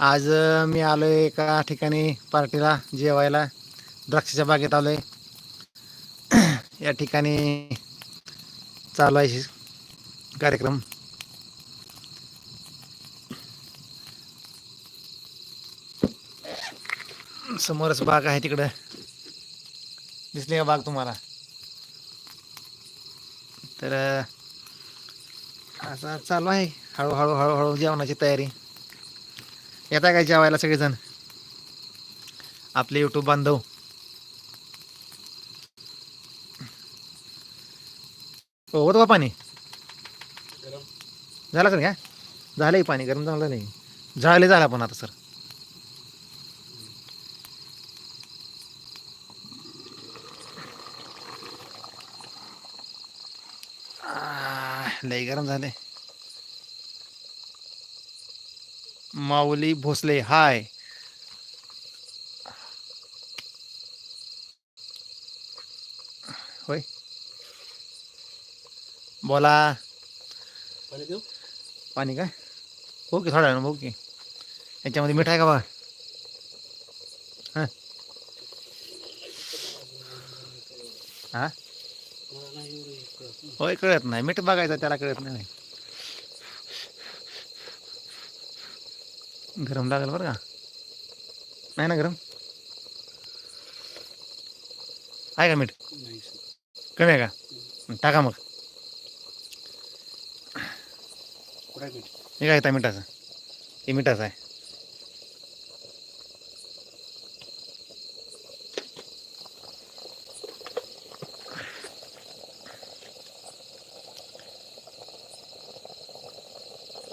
आज मी आलो आहे एका ठिकाणी पार्टीला जेवायला. द्राक्षाच्या बागेत आलो आहे या ठिकाणी चालू आहे कार्यक्रम. समोरच बाग आहे तिकडं. दिसली का बाग तुम्हाला? तर असा असं चालू आहे. हळूहळू हळूहळू जेवणाची तयारी. येता काय जेवायला सगळेजण? आपले यूट्यूब बांधव. हो होतं का पाणी. झालं सर काय झालंय पाणी गरम झालं नाही झाले झालं पण आता सर. लई गरम झाले माऊली भोसले हाय. होय. बोला. पाणी काय? हो की वेळानं बघू की. याच्यामध्ये मीठ आहे का बा? हां. हां? हे. होय कळत नाही. मीठ बघायचं त्याला कळत नाही. गरम लागेल बरं का? नाही ना गरम? आहे का मीठ. कमी आहे का? टाका मग? हे काय येतं मिठाचं? हे मिठाचं आहे.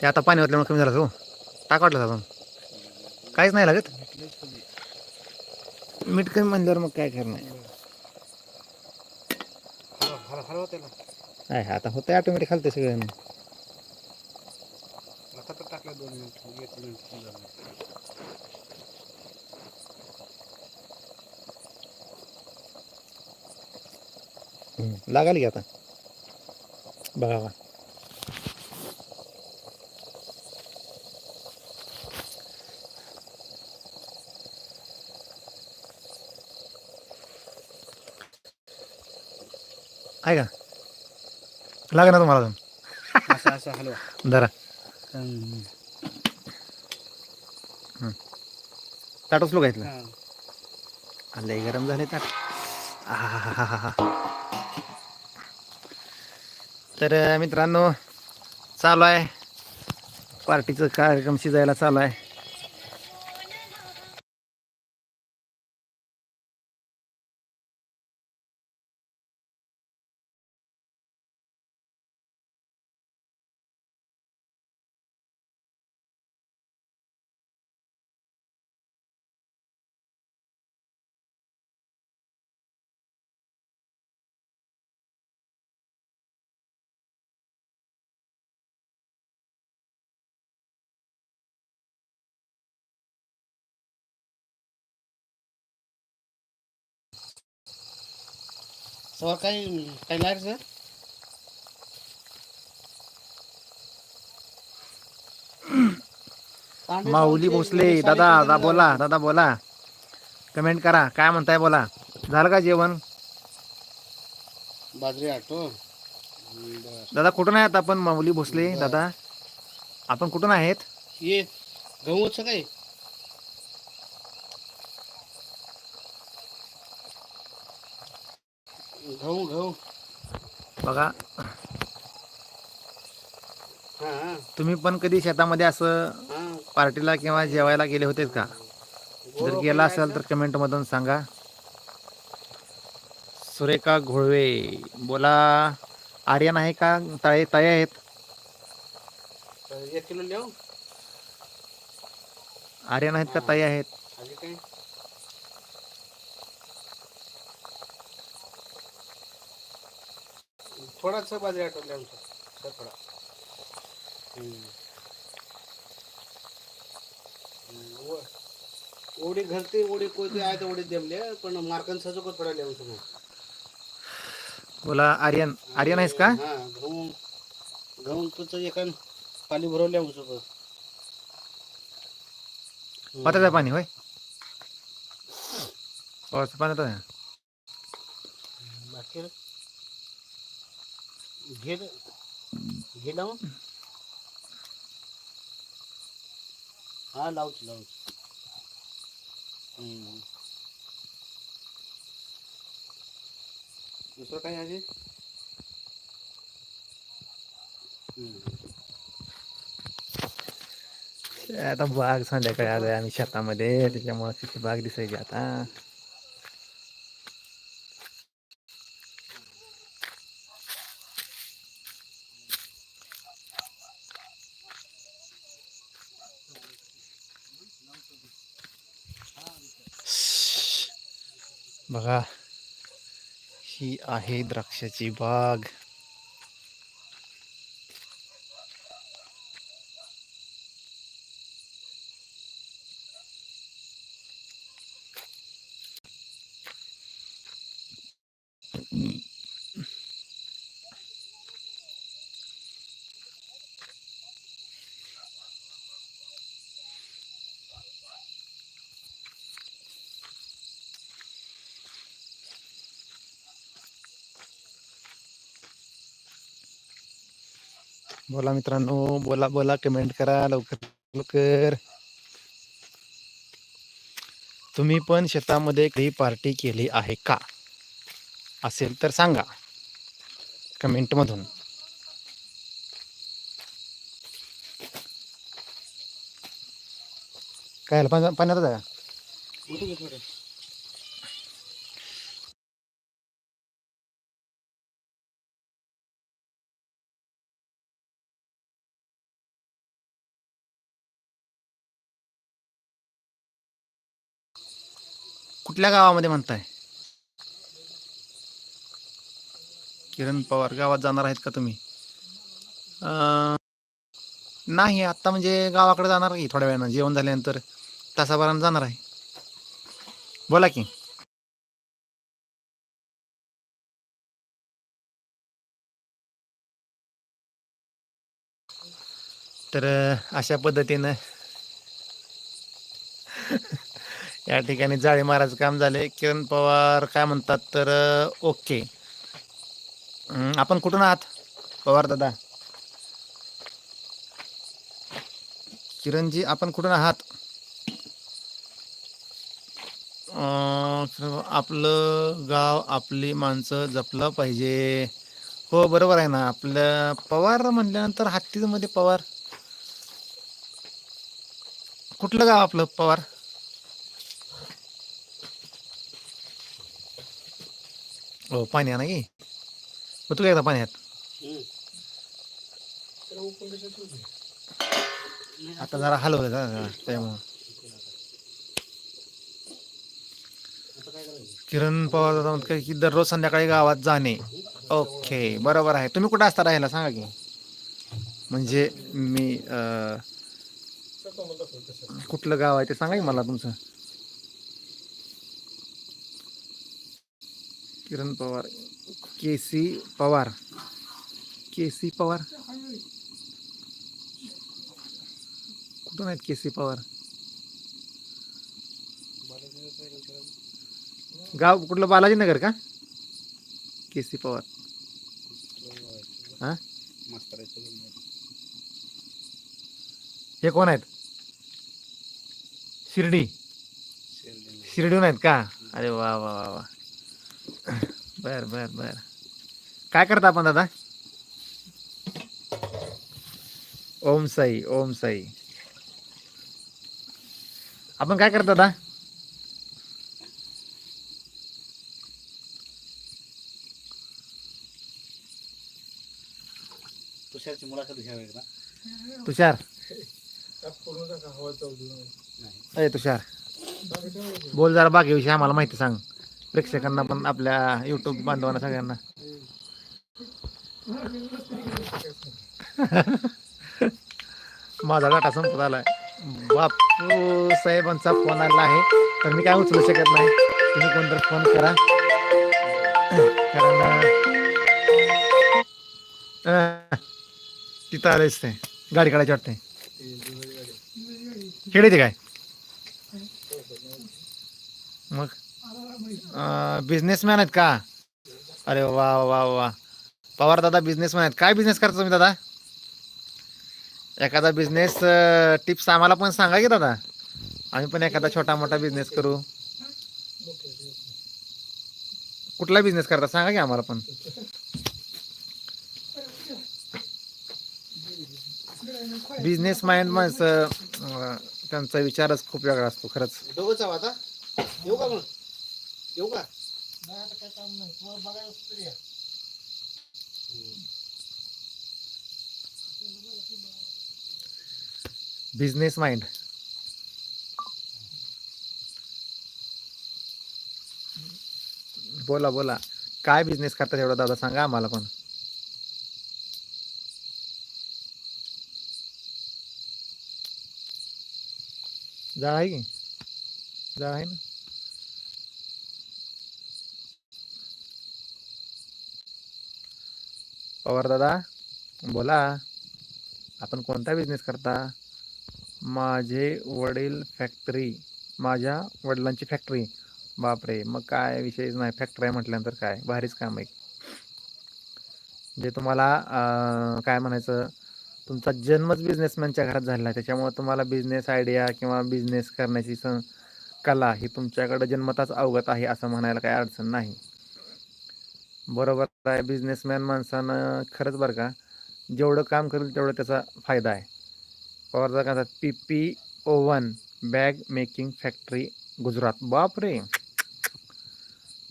ते आता पाणी ओतल्यामुळे कमी झालं हो? टाक वाटलं अजून काहीच नाही लागत मीठ लयच कमी आहे. मीठ कमी म्हणल्यावर मग काय करणार हलवा हलवा हलवा त्याला आहे आता होतं ऑटोमॅटिक खालते सगळं आता तर टाकला दोन मिनिट एक मिनिट झालं. हम्म, लागाल की आता बघा आहे का? लागा ना तुम्हाला अजून? असं असं हलवा जरा हम्म. ताट उचलू घातलं हा. लय गरम झाले ताट. तर अं, मित्रांनो चालू आहे. पार्टीचं कार्यक्रम शिजायला चालू आहे. काही काही लागेल सर माऊली भोसले दादा दादा बोला. दादा बोला. कमेंट करा काय म्हणताय बोला. झालं का जेवण? बाजरी आटो. बर दादा कुठून आहेत आपण माऊली भोसले. दादा? आपण कुठून आहेत? ये गहूचं काय? गहू गहू. बघा. तुम्ही पण कधी शेतामध्ये असं पार्टीला किंवा जेवायला गेले होते का? जर गेला असेल तर कमेंटमधून सांगा. सुरेखा घोळवे. बोला आर्यन आहे का? तळे तळे आहेत. आर्यन आहेत का? तळे आहेत आधी काय थोडासा बाजरी आठवले आमचं. थोडा ओढी घालते ओढी कोणती आहे ओढी जमले पण मार्कन सजोक थोडा लिहून समोर बोला आर्यन. आर्यन आहेस का? हा गहू गहू तुझं एका पाली भरवल्या सोबत पाण्यात आहे पाणी होय? पावसाचं आहे बाकी घे घे लावून. हा लावच लावच. दुसरं काय आहे? आता बाग संध्याकाळी आलोय आम्ही शेतामध्ये त्याच्यामुळे तिथे बाग दिसायची आता. बघा ही आहे द्राक्षाची बाग. बोला मित्रांनो बोला बोला कमेंट करा लवकर लवकर. तुम्ही पण शेतामध्ये काही पार्टी केली आहे का? असेल तर सांगा. कमेंट मधून. काय पाण्यात आहे कुठल्या गावामध्ये म्हणताय? किरण पवार गावात जाणार आहेत का तुम्ही? अं, नाही आत्ता म्हणजे गावाकडे जाणार की थोड्या वेळानं जेवण झाल्यानंतर. तासाभरानं जाणार आहे. बोला की. तर अशा पद्धतीनं या ठिकाणी जाळी मारायचं काम झाले किरण पवार काय म्हणतात तर ओके. आपण कुठून आहात? पवार दादा. किरणजी आपण कुठून आहात? आपलं गाव आपली माणसं जपलं पाहिजे. हो बरोबर आहे ना. आपलं पवार म्हणल्यानंतर हत्तीमध्ये पवार. कुठलं गाव आपलं पवार? हो पाणी आणा की. मग तू एकदा पाण्यात? हम्म. आता जरा हलवलं जरा त्यामुळं. किरण पवार दादा की दररोज संध्याकाळी गावात जाणे. ओके बरोबर आहे. तुम्ही कुठं असता राहायला सांगा की. म्हणजे मी अं, कुठलं गाव आहे ते सांगा की मला तुमचं. Kiran Pawar K C Pawar K C Pawar? कुठून आहेत के सी पवार? गाव कुठलं? बालाजीनगर का? K C Pawar. हां? हे कोण आहेत? शिर्डी. शिर्डीहून आहेत का? अरे वा वा वा वा. बर बर बर. काय करता आपण दादा? ओम साई ओम साई. आपण काय करता दादा? तुषारची मुलाखत घ्यावी एकदा तुषार. नाही अरे तुषार. बोल जरा बागेविषयी आम्हाला माहिती सांग. प्रेक्षकांना पण आपल्या युट्यूब बांधवांना सगळ्यांना. माझा डाटा संपत आलाय. बापू साहेबांचा फोन आला आहे. तर मी काय उचलू शकत नाही. तुम्ही कोणतर फोन करा. कारण तिथं आलेच ते. गाडी काढायची वाटते खेळायचे काय? मग? बिझनेसमॅन आहेत का? अरे वा वा वा. पवार दादा बिझनेसमॅन आहेत. काय बिझनेस करता तुम्ही दादा? एखादा बिझनेस टिप्स आम्हाला पण सांगा की दादा. आम्ही पण एखादा छोटा मोठा बिझनेस करू. कुठला बिझनेस करता सांगा की आम्हाला पण. बिझनेस माइंड माणसं त्यांचा विचारच खूप वेगळा असतो खरंच. बिझनेस माइंड बोला बोला. काय बिझनेस करतात एवढा दादा? सांगा आम्हाला पण. जाळ आहे की? जाळ आहे ना? पवार दादा बोला. आपण कोणता बिझनेस करता? माझे वडील फॅक्टरी माझ्या वडिलांची फॅक्टरी बापरे मग काय विषयच नाही. फॅक्टरी आहे म्हटल्यानंतर काय? भारीच काम आहे. जे तुम्हाला काय म्हणायचं? तुमचा जन्मच बिझनेसमॅनच्या घरात झालेला आहे. त्याच्यामुळे तुम्हाला बिझनेस आयडिया किंवा बिझनेस करण्याची स कला ही तुमच्याकडं जन्मताच अवगत आहे असं म्हणायला काही अडचण नाही. बरोबर आहे. बिझनेसमॅन माणसानं खरंच बरं का जेवढं काम करेल तेवढं त्याचा फायदा आहे. पवारचा काय P P woven bag making factory Gujarat. बापरे!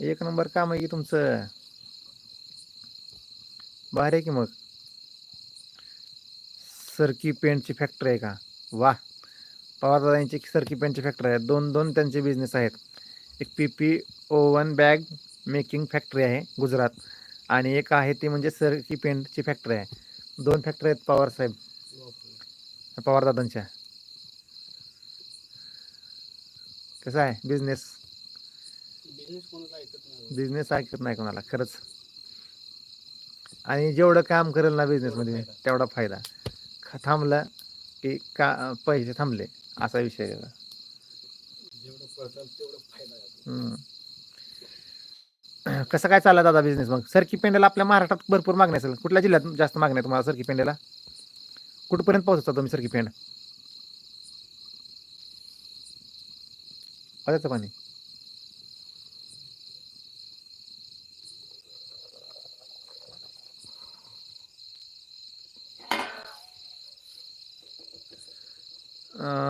एक नंबर काम आहे की तुमचं. भारी आहे की मग. सरकी पेंटची फॅक्टरी आहे का? वा पवारदादा यांची सरकी पेंटची फॅक्टरी आहे. दोन दोन त्यांचे बिझनेस आहेत. एक P P woven bag making factory आहे गुजरात. आणि एक आहे ती म्हणजे सरकी पेंटची फॅक्टरी आहे. दोन फॅक्टरी आहेत पवार साहेब. पवारदादांच्या कसं आहे बिझनेस बिझनेस ऐकत नाही. कोणाला खरंच. आणि जेवढं काम करेल ना बिझनेसमध्ये तेवढा फायदा. थांबलं की का पैसे थांबले असा विषय आहे त्याचा. जेवढं पळतात तेवढं फायदा आहे हम्म. कसं काय चालला दादा बिझनेस मग? सरकी पेंड्याला आपल्या महाराष्ट्रात भरपूर मागणी असेल कुठल्या जिल्ह्यात जास्त मागणी आहे तुम्हाला सरकी पेंड्याला कुठपर्यंत पोहोचता तुम्ही सरकी पेंड पाण्याचं पाणी.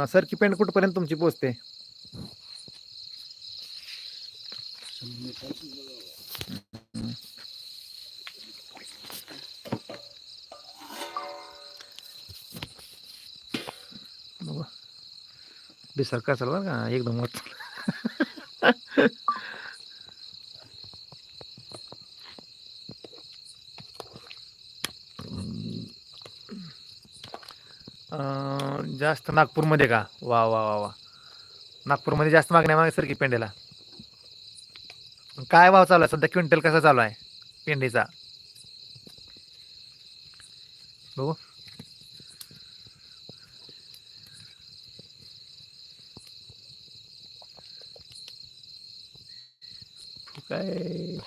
सरकी पेंड कुठपर्यंत तुमची पोचते डिसर का बरं का? एकदम वरती. जास्त नागपूरमध्ये का? वा वा वा वा. नागपूरमध्ये जास्त मागण्या मागे सर की पेंडेला काय भाव चालू आहे? सध्या क्विंटल कसा चालू आहे? पेंडीचा बघू. काय?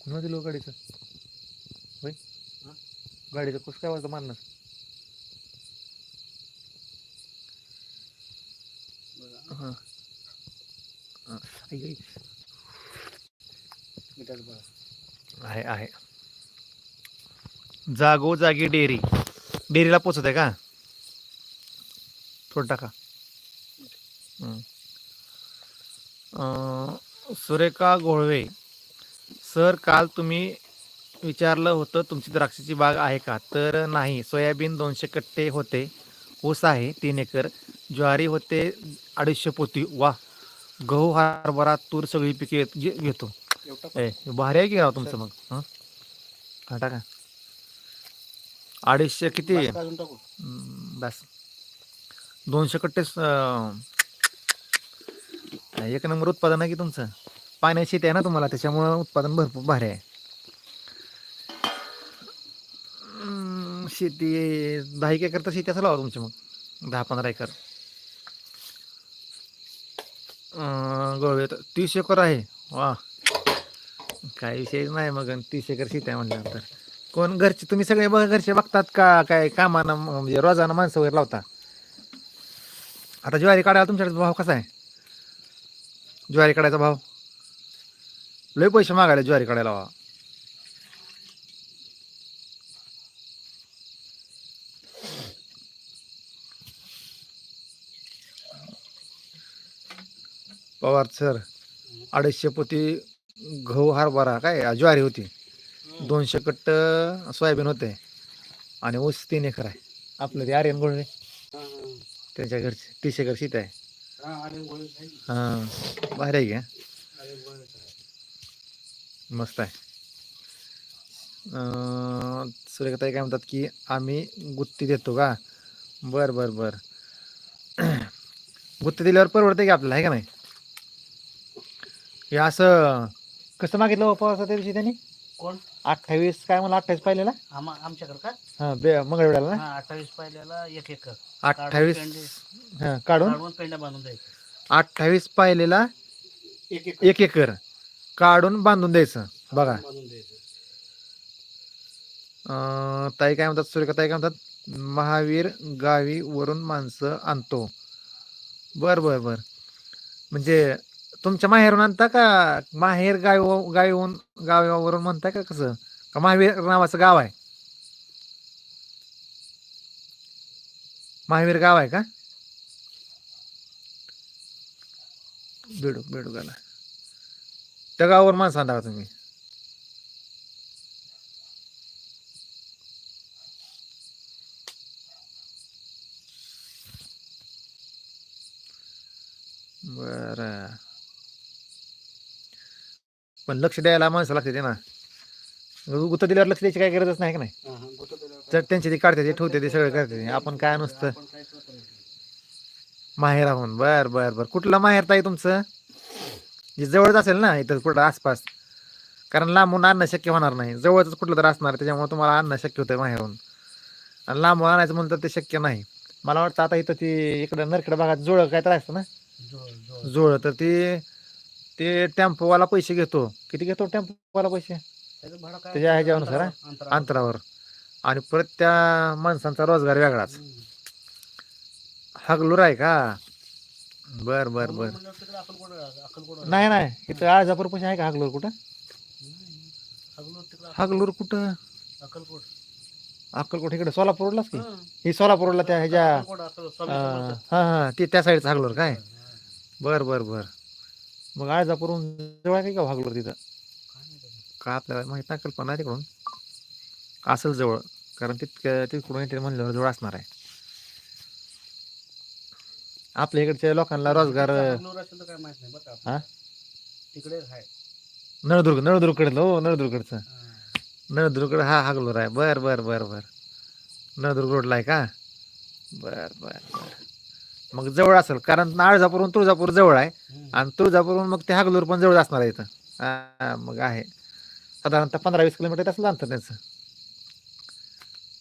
कुणा दिलो गाडीचं? होय? हा? गाडीचं कसं काय वाजतं मारणार बघा हां. हां. आई, आई. मिठाचं बघा आहे. आहे जागोजागी डेअरी. डेअरीला पोचत आहे का? थोडं टाका. हं. सुरेखा गोळवे सर काल तुम्ही विचारलं होतं तुमची द्राक्षाची बाग आहे का? तर नाही. सोयाबीन दोनशे कट्टे होते. ऊस आहे तीन एकर. ज्वारी होते अडीचशे पोती. वा. गहू हरभरा तूर सगळी पिके घेतो ए भारी आहे की राव तुमचं मग? हं? हा टाका अडीचशे किती? बस. दोनशे कट्टे एक नंबर उत्पादन आहे की तुमचं? पाण्याची शेती आहे ना तुम्हाला त्याच्यामुळं उत्पादन भरपूर भारी आहे. शेती दहा एक एकर तर शेती असं लावा तुमची मग. दहा पंधरा एकर. अं, गोव्यात तीस एकर आहे. वा. काही विषय नाही मग तीस एकर शेती आहे म्हटल्यानंतर. कोण घरचे तुम्ही सगळे बघ घरचे बघतात का? काय कामानं म्हणजे रोजानं माणसं वगैरे लावता? आता ज्वारी काढायला तुमच्याकडे भाव कसा आहे? ज्वारी काढायचा भाव. लय पैसे मागायला ज्वारी काढायला वा पवार सर अडीचशे पोती गहू हरभरा काय ज्वारी होती. दोनशे कट्ट सोयाबीन होते. आणि ऊस तीन एकर आहे. आपलं ते आर्यन हा. त्यांच्या घरचे तीस एकर शेत आहे. हा, आर्यन गोळेच आहे की. बाहेर. मस्त आहे. अं, सुरेखाताई काय म्हणतात की आम्ही गुत्ती देतो का? बर बर बर. गुत्ती दिल्यावर परवडते की आपल्याला? आहे का नाही? हे असं कसं मागितलं हो पवार त्या दिवशी त्यांनी? कोण? अठ्ठावीस काय मला अठ्ठावीस पाहिलेला? आमच्याकडे का? हां बे मंगळवेळाला ना? हा अठ्ठावीस पाहिल्याला एक एकर अठ्ठावीस हां काढून? काढून पेंड्या बांधून द्यायचं. अठ्ठावीस पाहिलेला एक एकर. एक एकर. काढून बांधून द्यायचं बघा. बांधून द्यायचं. अं, ताई काय म्हणतात? सुरेखा ताई काय म्हणतात? महावीर गावी वरून माणसं आणतो. बर बर बर. म्हणजे तुमच्या माहेरून आणता का? माहेर गावी गावीहून गावावरून म्हणताय का कसं? का महावीर नावाचं गाव आहे? महावीर गाव आहे का? बेडूक बेडूक आला. त्या गावावर माणसं आणता का तुम्ही? बरं. पण लक्ष द्यायला माणसं लागते ते ना. गुत्त दिल्यावर लक्ष द्यायची काय गरजच नाही का नाही? तर त्यांचे ते काढते ते ठेवते ते सगळं करते आपण काय नुसतं. माहेर आहोत. बर बर बर. कुठलं माहेर ताई तुमचं? जे जवळच असेल ना इथं कुठं आसपास. कारण लांबून आणणं शक्य होणार नाही. जवळच कुठलं तर असणार त्याच्यामुळे तुम्हाला आणणं शक्य होतं माहेरून. आणि लांबून आणायचं म्हणलं तर ते शक्य नाही. मला वाटतं आता इथं ती इकडं नरकडे भागात जोळ काय तर असतं ना? जोळ. तर ते ते टेम्पोवाला पैसे घेतो. किती घेतो टेम्पोवाला पैसे? त्याच्या ह्याच्यानुसार? अंतरावर- आणि परत त्या माणसांचा रोजगार वेगळाच. हागलूर आहे का? बर बर बर. नाही नाही. इथं आळजापूर पैसे आहे का हागलूर कुठं? हागलूर कुठं? अक्कलकोट. अक्कलकोट इकडे सोलापूर रोडलाच की? हा. सोलापूर रोडला त्या ह्याच्या अक्कल-. हा हा. ते त्या साईडचं हागलूर काय. बर बर बर. मग आळजापूरहून जवळ आहे का हागलूर तिथं. का आपल्याला माहीत नाही कल्पना आहे तिकडून. असेल जवळ कारण तितकं तिकडून इथे म्हणल्यावर जवळ असणार आहे. आपल्या इकडच्या लोकांना रोजगार हा? आपल्याला. तिकडे आहे. नळदुर्ग नळदुर्गकडलं हो नळदुर्गकडचं. हा. नळदुर्गकडे हा हागलूर आहे. बर बर बर बर. नळदुर्ग रोडला आहे का? बर बर बर. मग जवळ असेल. कारण आळजापूरहून तुळजापूर जवळ आहे. आणि तुळजापूरहून मग ते हागलूर पण जवळ असणार आहे इथं. मग आहे. साधारणतः पंधरा वीस किलोमीटर असलं अंतर त्यांचं.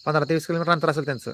पंधरा ते वीस किलोमीटर अंतर असेल त्यांचं.